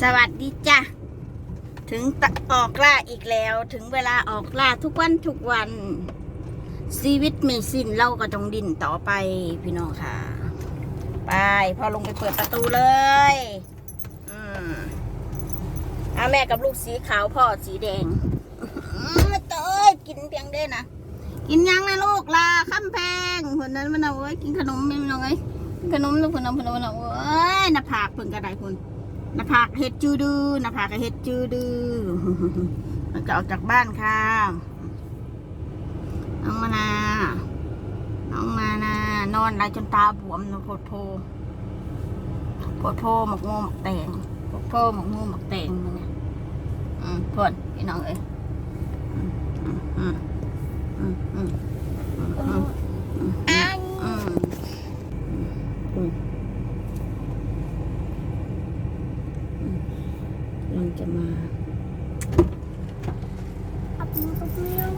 สวัสดีจ้ะ ถึงออกล่าอีกแล้ว ถึงเวลาออกล่าทุกวันทุกวัน ชีวิตไม่สิ้นเราก็ต้องดิ้นต่อไปพี่น้องค่ะ ไปพอลงไปเปิดประตูเลย อืมอาแม่กับลูกสีขาวพ่อสีแดงอื้อเตยกินเพียงได้นะ กินยังนะลูกลาข้ามแพงคนนั้นมันเอาไว้กินขนมไม่มันเอาไงกินขนมลูกขนมขนมขนมเอ้ยหน้าผากเพิ่นกระไดพุ่น น้าผากเห็ดจืดดื้อหน้าผากเห็ดจืดดื้อมันจะออกจากบ้านค่ะน้องมานาน้องมานานอนไรจนตาบวมนะโพดโพโพดโพหมกโมหมกแตงโพดโพหมกโมหมกแตงมันเนี่ยอืมพนพี่น้องเอ้ยอืมอืมอืมอืมอืมอืมอืมอืมอืมอืมเรา จะมา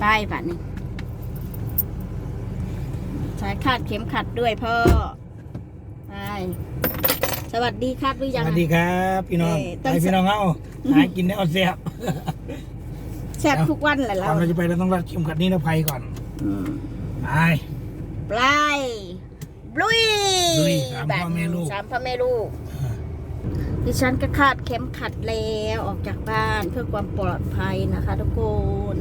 ไปบัดนี้ใช้คาดเข็มขัดด้วยพ่อไปสวัสดีครับหรือสยังวัสอะดีครับพี่น้องเอ่อต้องไปพี่น้องเอาหากินได้เอาเสียบแซ่บทุกวันแหละก่เราอนเราจะไปเราต้องรัดเข็มขัดนิรภัยก่อนอืมไปปลายลุยลุยสามพ่อแม่ลูก สามพ่อแม่ลูก ดิฉันก็คาดเข็มขัดแล้วออกจากบ้านเพื่อความปลอดภัยนะคะ ทุกคน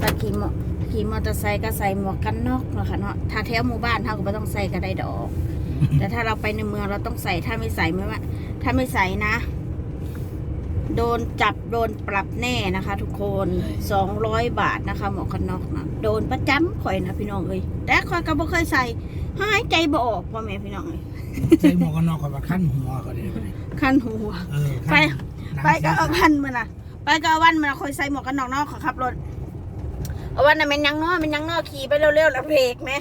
ถ้าขี่มอขี่มอเตอร์ไซค์ก็ใส่หมวกกันน็อกเนาะค่ะเนาะถ้าแถวหมู่บ้านเราก็ไม่ต้องใส่ก็ได้ดอก แต่ถ้าเราไปในเมืองเราต้องใส่ถ้าไม่ใส่ไม่ว่า ถ้าไม่ใส่นะ โดนจับโดนปรับแน่นะคะ ทุกคนสองร้อยบาทนะคะ หมวกกันน็อกนะโดนประจำข่อยนะพี่น้องเอ้ยแต่ข่อยก็บ่เคยใส่หายใจบ่ออกพ่อแม่พี่น้องเอ้ย ใส่หมวกกันน็อกกับว่าขั้นหัวเขาเลยคันหัวเออไปขั้นไปก็เอาวันมันน่ะ ไปก็เอาวันมันน่ะคอยใส่หมวกกันน็อกเนอกขอขับรถเอาวันน่ะเป็นยังเนอเป็นยังเนอขี่ไปเร็วๆแล้วเบรกไหม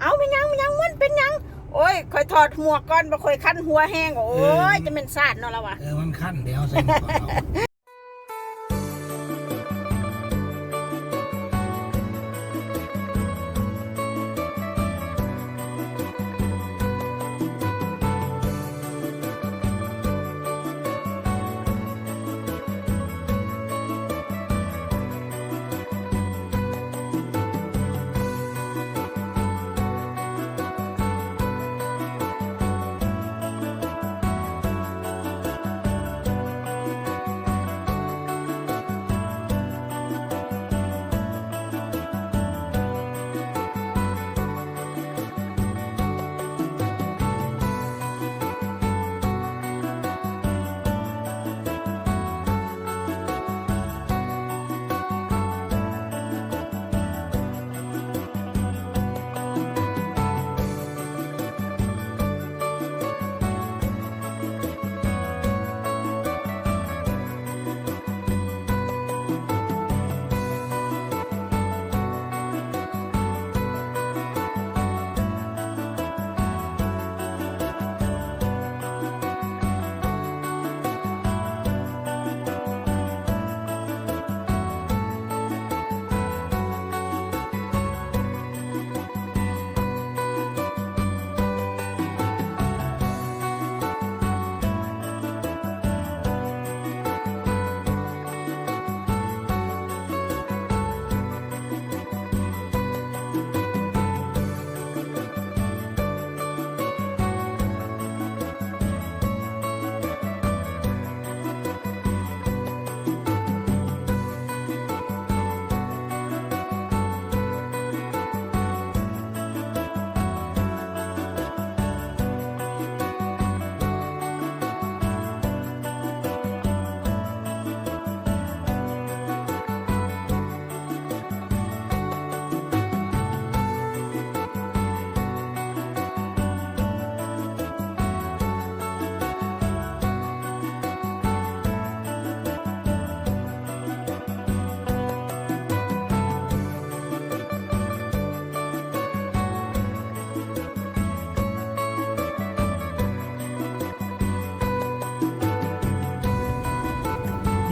เอาเป็นยังเป็นยังมันเป็นยังโอ้ยคอยถอดหมวกก่อนบ่คอยคันหัวแห้งโอ้ยจะเป็นซาดเนาะแล้ววะเออมันขั้นเดี๋ยวใส่หมวกกันน็อก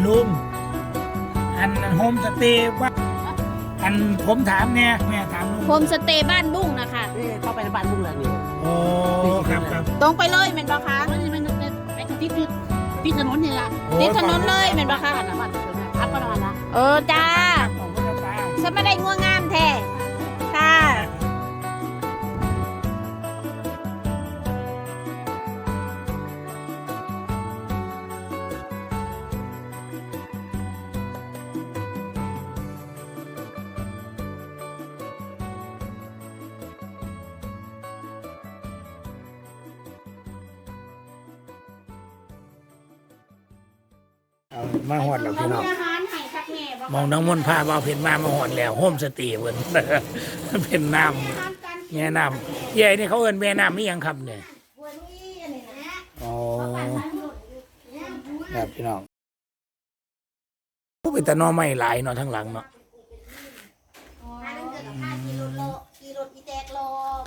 ลุง อันโฮมสเตย์ว่า อันผมถามเนี่ยแม่ถามลุงโฮมสเตย์บ้านบุ้งนะคะนี่เข้าไปในบ้านลุงแล้วนี่โอ้ครับครับตรงไปเลยแม่นบอคะมันมันเป็นไปกระติบติดติที่ถนนนี่ล่ะโอ้ติดถนนเลยแม่นบ่คะบ้านน่ะบ้านที่ถนนพักบ้านนะเออจ้าของพระตาฉันไม่ได้ง่วงงามแท้ เอามาหอดแล้วพี่น้องอาหารให้สักแม่บ่มองน้องมนต์พาเบาเพ็นมามาหอดแล้วโฮมสเตย์เพิ่นเป็นน้ำแม่น้ำใหญ่นี่เขาเอิ้นแม่น้ำนี่ยังครับเนี่ยอ๋อครับพี่น้องผู้เป็นตะนอไม่หลายเนาะทั้งหลังเนาะ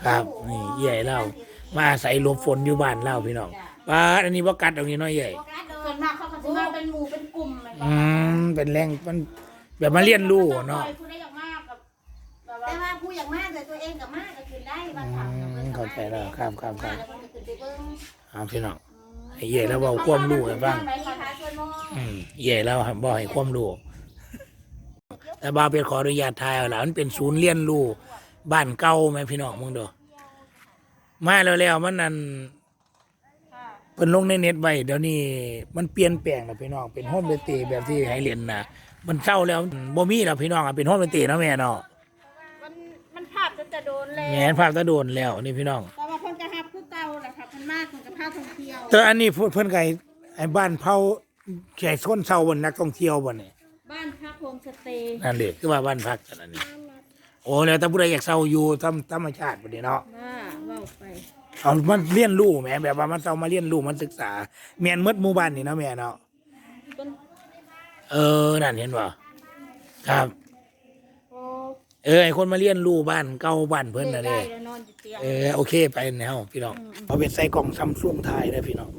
ครับนี่ใหญ่เล่ามาใส่หลบฝนอยู่บ้านเล่าพี่น้องบ้านอันนี้บ่กัดตรงนี้น้อยใหญ่ส่วนมากเขาก็จะมา เป็นหมู่เป็นกลุ่มแม่นบ่อืมเป็นแรงมันแบบมาเรียนรู้เนาะผู้ได้อยากมากกับแบบว่าแต่ว่าผู้อย่างมากแต่ตัวเองกับมากก็ขึ้นได้บางอืครั้งมเข้าใจแล้วครับครับครับแล้วมันก็ขึ้นไปเบิ้งเอาพี่น้องให้ใหญ่แล้วเบาความรู้ให้ฟัง ไปขอท้าชวนมองอืมใหญ่แล้วบ่ให้ความรู้แต่บ่าวเป็นขออนุญาตทายเอาล่ะมันเป็นศูนย์เรียนรู้บ้านเก่าไหมพี่น้องมึงดูมาแล้วแล้วมันนั่น เพิ่นลงในเน็ตไว้เดี๋ยวนี้มันเปลี่ยนแปลงแล้วพี่น้องเป็นโฮมดนตรีแบบที่ให้เรียนนะมันเศร้าแล้วบ่มีแล้วพี่น้องอะเป็นโฮมดนตรีเนาะแม่เนาะมันมันภาพจะจะโดนแล้วแม่นภาพตะโดนแล้วนี่พี่น้อง แต่ว่าคนจะฮับคือเก่าแหละครับเพิ่นมากคนกับภาพท่องเที่ยวแต่อันนี้เพิ่นเพิ่นไก่ไอ้บ้านเผาแขกคนเศร้าบนนักท่องเที่ยวบ่นี่บ้านพักโฮมสเตย์นั่นเลยคือว่าบ้านพักกันอันนี้ โอ้แล้วถ้าผู้ใดอยากเศร้าอยู่ธรรมธรรมชาติบ่นี่เนาะว่าเว้าไป เอามันเรียนรู้แหมแบบว่ามันเศร้ามาเรียนรู้มันศึกษาแม่นหมดหมู่บ้านนี่เนาะแม่เนาะต้นเออนั่นเห็นบ่ครับ โอ้เออไอคนมาเรียนรู้บ้านเก่าบ้านเพิ่นน่ะได้เด้แล้วนอนอยู่เตียง เออโอเคไปแนวพี่น้องเอาเป็นใส่กล่องซัมซุงถ่ายเด้อพี่น้อง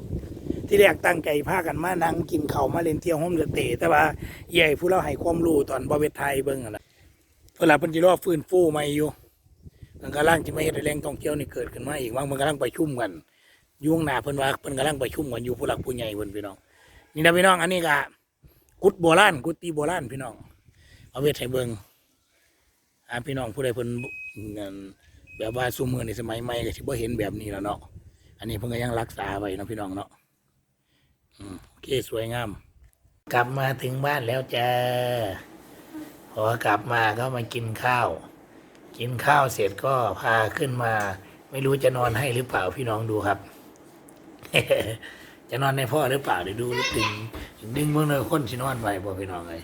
ที่แรกตั้งใจพากันมานั่งกินข้าวมาเล่นเที่ยวโฮมสเตย์แต่ว่าใหญ่ผู้เราให้ความรู้ตอนบ่เวทไทยเบิ่งนั่นล่ะเวลาเพิ่นสิรอฟื้นฟูใหม่อยู่ มันกำลังสิมาเฮ็ดให้แหล่งท่องเที่ยวนี่เกิดขึ้นมาอีกว่ามันกำลังไปชุ่มกันยู่งหนาเพิ่นว่าเพิ่นกำลังไปชุ่มกันอยู่ผู้หลักผู้ใหญ่เพิ่นพี่น้องนี่นะพี่น้องอันนี้ก็กุดโบราณกุฏิโบราณพี่น้องเอาเวทให้เบิงอ่าพี่น้องผู้ใดเพิ่นแบบว่าซูมือในสมัยใหม่ก็สิบ่เห็นแบบนี้แล้วเนาะอันนี้เพิ่นก็ยังรักษาไว้นะพี่น้องเนาะโอเคสวยงาม กลับมาถึงบ้านแล้วจ้าพอกลับมาก็มากินข้าว กินข้าวเสร็จก็พาขึ้นมา ไม่รู้จะนอนให้หรือเปล่าพี่น้องดูครับ จะนอนในพ่อหรือเปล่าเดี๋ยวดูดึงดึงเมื่อเลยคนสินอนไว้บ่พี่น้องเลย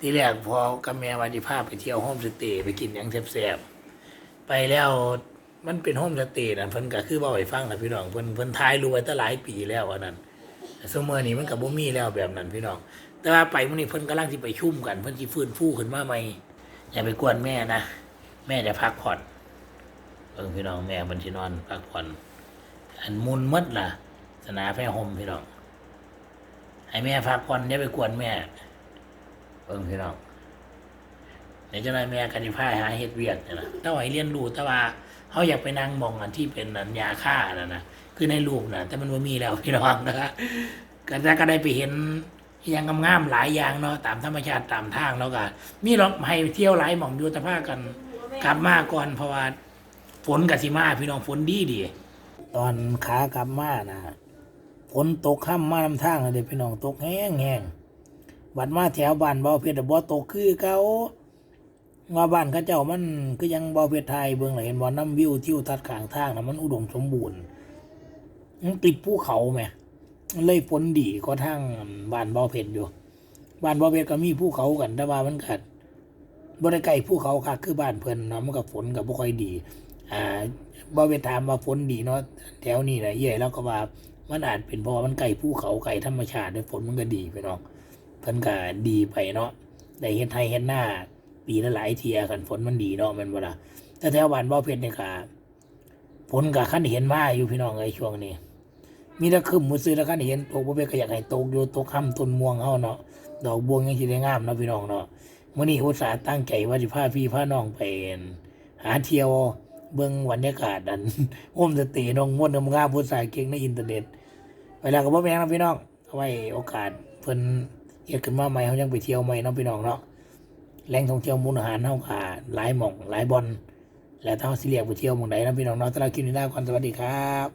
ที่แรกพอกับแม่วันที่พาไปเที่ยวโฮมสเตย์ไปกินยังแซ่บๆไปแล้วมันเป็นโฮมสเตย์นั่นเพิ่นก็คือบ่ให้ฟังนะพี่น้องเพิ่นเพิ่นทายรู้ไว้ตั้งหลายปีแล้วอันนั้นแต่สมัยนี้มันก็บ่มีแล้วแบบนั้นพี่น้อง แต่ว่าไปมื้อนี้เพิ่นกำลังสิไปชุ่มกันเพิ่นสิฟื้นฟูขึ้นมาใหม่อย่าไปกวนแม่นะ แม่จะพักผ่อนเออพี่น้องแม่เพิ่นสินอนพักผ่อนอันมุนหมดล่ะ สนาแพร่ห่มพี่น้องให้แม่พักผ่อนอย่าไปกวนแม่เบิ่งพี่น้องเดี๋ยวเจ้านายแม่กันที่พายหาเฮ็ดเวียดเนี่ยนะถ้าให้เรียนรู้แต่ว่าเขาอยากไปนั่งมองอันที่เป็นอันยาฆ่านะนะคือในรูปนะแต่มันว่ามีแล้วพี่น้องนะครับก็จะก็ได้ไปเห็นอย่างงามๆหลายอย่างเนาะตามธรรมชาติตามทางแล้วก็มีรถให้เที่ยวหลายหม่องอยู่แต่พากัน กลับมาก่อนเพราะว่าฝนกับสิมาพี่น้องฝนดีดีตอนขากลับมานะฝนตกค่ำมมาลำทางเลยพี่น้องตกแห้งแห้งบัดมาแถวบ้านบ่าวเพชรบ่ตกคือเก่าว่าบ้านเขาเจ้ามันก็ยังบ่เพชรไทยเบิ่งหลเห็นบ่อน้ำวิวทิวทัศน์ข้างทางนะมันอุดมสมบูรณ์มันติดภูเขาแหมเลยฝนดีก็ทางบ้านบ่อเพชรอยู่บ้านบ่อเพชรก็มีภูเขากันแต่ว่ามันกัด บ่ไกล้ภูเขาคักคือบ้านเพิ่นเนาะมันก็ฝนก็บ่ค่อยดี อ่าบ่เพชรถามว่าฝนดีเนาะแถวนี้นะเย่แล้วก็ว่ามันอาจเป็นเพราะมันใกล้ภูเขาใกล้ธรรมชาติด้วยฝนมันก็ดีไปเนาะเพิ่นก็ดีไปเนาะได้เฮ็ดไทยเฮ็ดหน้า ปีละหลายเทียกันฝนมันดีเนาะมันบ่ล่ะแต่แถวบ้านบ่เพชรเนี่ยค่ะฝนก็คันเห็นมาอยู่พี่น้องไอ้ช่วงนี้ มีแต่คึมมือซื้อแล้วคันเห็นตกบ่เพชรก็อยากให้ตกอยู่ตกค่ำต้นม่วงเฮาเนาะดอกบัวยังสิได้งามเนาะพี่น้องเนาะ มื้อนี้อุตส่าห์ตั้งใจว่าสิพาพี่พาน้องไปหาเที่ยวเบิ่งบรรยากาศอันโฮมสเตย์น้องม่วนงามๆผู้สาเก่งในอินเทอร์เน็ตเวลาก็บ่แม่นนะพี่น้องเอาไว้โอกาสเพิ่นเฮ็ดขึ้นมาใหม่เขายังไปเที่ยวใหม่เนาะพี่น้องเนาะแหล่งท่องเที่ยวมุนอาหารเฮาก็หลายหม่องหลายบอนแล้วถ้าเฮาสิเรียกไปเที่ยวหม่องใดเนาะพี่น้องเนาะถ้าเราคิดนี้ได้ก่อนสวัสดีครับ